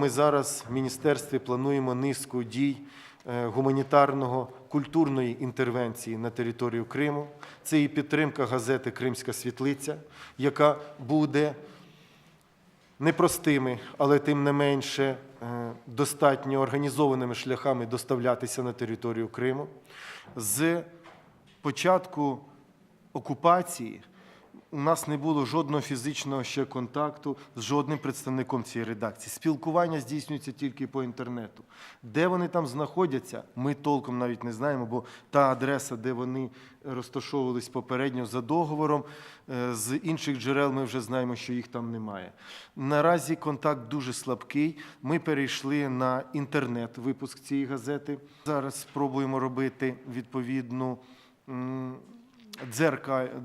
Ми зараз в міністерстві плануємо низку дій е, гуманітарного культурної інтервенції на територію Криму. Це і підтримка газети Кримська світлиця, яка буде непростими, але тим не менше е, достатньо організованими шляхами доставлятися на територію Криму. З початку окупації у нас не було жодного фізичного ще контакту з жодним представником цієї редакції. Спілкування здійснюється тільки по інтернету. Де вони там знаходяться, ми толком навіть не знаємо, бо та адреса, де вони розташовувались попередньо за договором, е, з інших джерел ми вже знаємо, що їх там немає. Наразі контакт дуже слабкий. Ми перейшли на інтернет випуск цієї газети. Зараз спробуємо робити відповідну.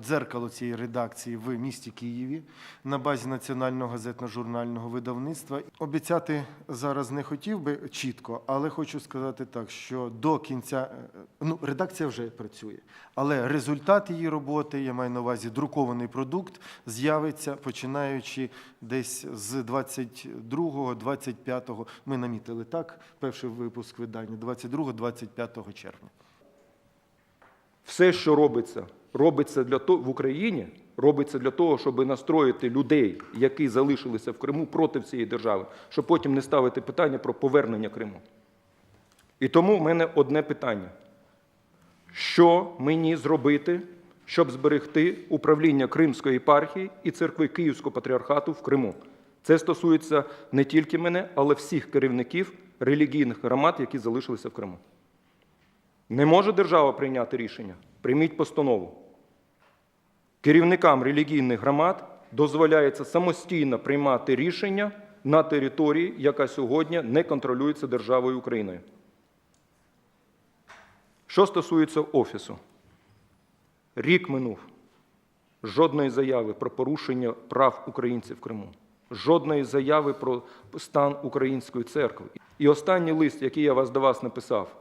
Дзеркало цієї редакції в місті Києві на базі національного газетно-журнального видавництва. Обіцяти зараз не хотів би чітко, але хочу сказати так, що до кінця е, ну, редакція вже працює, але результат її роботи, я маю на увазі друкований продукт, з'явиться починаючи десь з 22-25, ми намітили так, перший випуск видання 22-25 червня. Все, що робиться, робиться для того в Україні, робиться для того, щоб настроїти людей, які залишилися в Криму проти цієї держави, щоб потім не ставити питання про повернення Криму. І тому в мене одне питання: що мені зробити, щоб зберегти управління Кримської єпархії і церкви Київського патріархату в Криму? Це стосується не тільки мене, але всіх керівників релігійних громад, які залишилися в Криму. Не може держава прийняти рішення? Прийміть постанову. Керівникам релігійних громад дозволяється самостійно приймати рішення на території, яка сьогодні не контролюється державою Україною. Що стосується офісу, рік минув. Жодної заяви про порушення прав українців в Криму, жодної заяви про стан української церкви. І останній лист, який я вас до вас написав,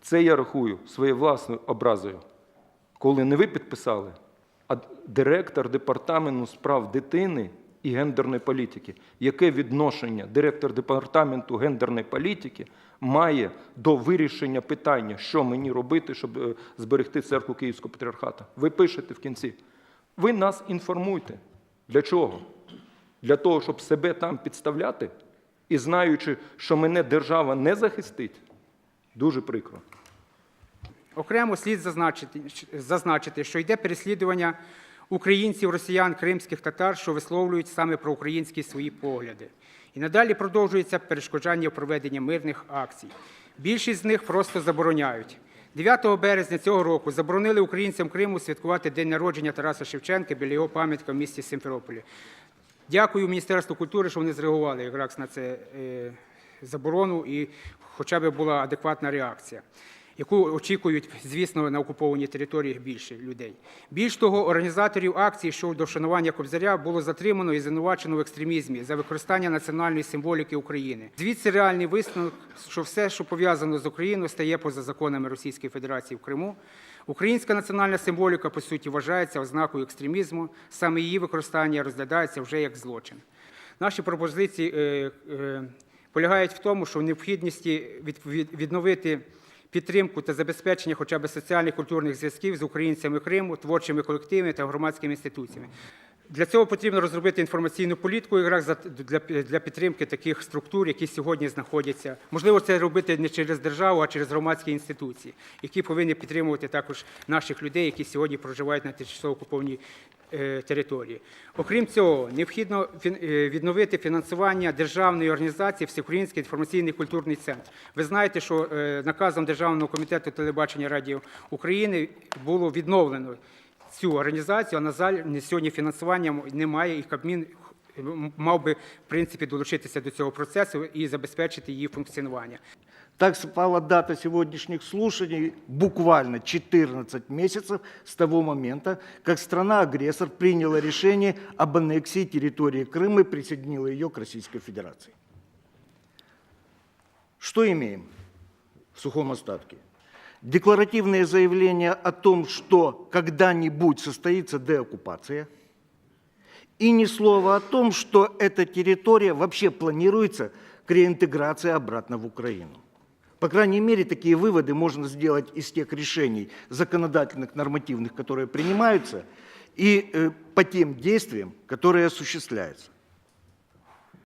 це я рахую своєю власною образою, коли не ви підписали, директор департаменту справ дитини і гендерної політики. Яке відношення директор департаменту гендерної політики має до вирішення питання, що мені робити, щоб е, зберегти церкву Київського патріархату? Ви пишете в кінці. Ви нас інформуйте. Для чого? Для того, щоб себе там підставляти і знаючи, що мене держава не захистить, дуже прикро. Окремо слід зазначити, зазначити, що йде переслідування українців, росіян, кримських татар, що висловлюють саме проукраїнські свої погляди. І надалі продовжується перешкоджання проведення мирних акцій. Більшість з них просто забороняють. 9 березня цього року заборонили українцям Криму святкувати день народження Тараса Шевченка біля його пам'ятка в місті Симферополі. Дякую Міністерству культури, що вони зреагували якраз на це е, заборону і хоча б була адекватна реакція, яку очікують, звісно, на окупованій території більше людей. Більш того, організаторів акції щодо вшанування Кобзаря було затримано і звинувачено в екстремізмі за використання національної символіки України. Звідси реальний висновок, що все, що пов'язано з Україною, стає поза законами Російської Федерації в Криму. Українська національна символіка, по суті, вважається ознакою екстремізму. Саме її використання розглядається вже як злочин. Наші пропозиції е, е, полягають в тому, що в необхідності від- від- відновити підтримку та забезпечення хоча б соціальних культурних зв'язків з українцями Криму, творчими колективами та громадськими інституціями. Для цього потрібно розробити інформаційну політику якраз для, підтримки таких структур, які сьогодні знаходяться. Можливо, це робити не через державу, а через громадські інституції, які повинні підтримувати також наших людей, які сьогодні проживають на тимчасово окупованій е, території. Окрім цього, необхідно е, відновити фінансування державної організації Всеукраїнський інформаційний культурний центр. Ви знаєте, що е, наказом Державного комітету телебачення радіо України було відновлено цю організацію, а на жаль, сьогодні фінансування немає, і Кабмін мав би в принципі долучитися до цього процесу і забезпечити її функціонування. Так совпала дата сегодняшних слушаний буквально 14 месяцев с того момента, как страна-агрессор приняла решение об аннексии территории Крыма и присоединила ее к Российской Федерации. Что имеем в сухом остатке? Декларативное заявление о том, что когда-нибудь состоится деоккупация, И ни слова о том, что эта территория вообще планируется к реинтеграции обратно в Украину. По крайней мере, такие выводы можно сделать из тех решений законодательных, нормативных, которые принимаются, и э, по тем действиям, которые осуществляются.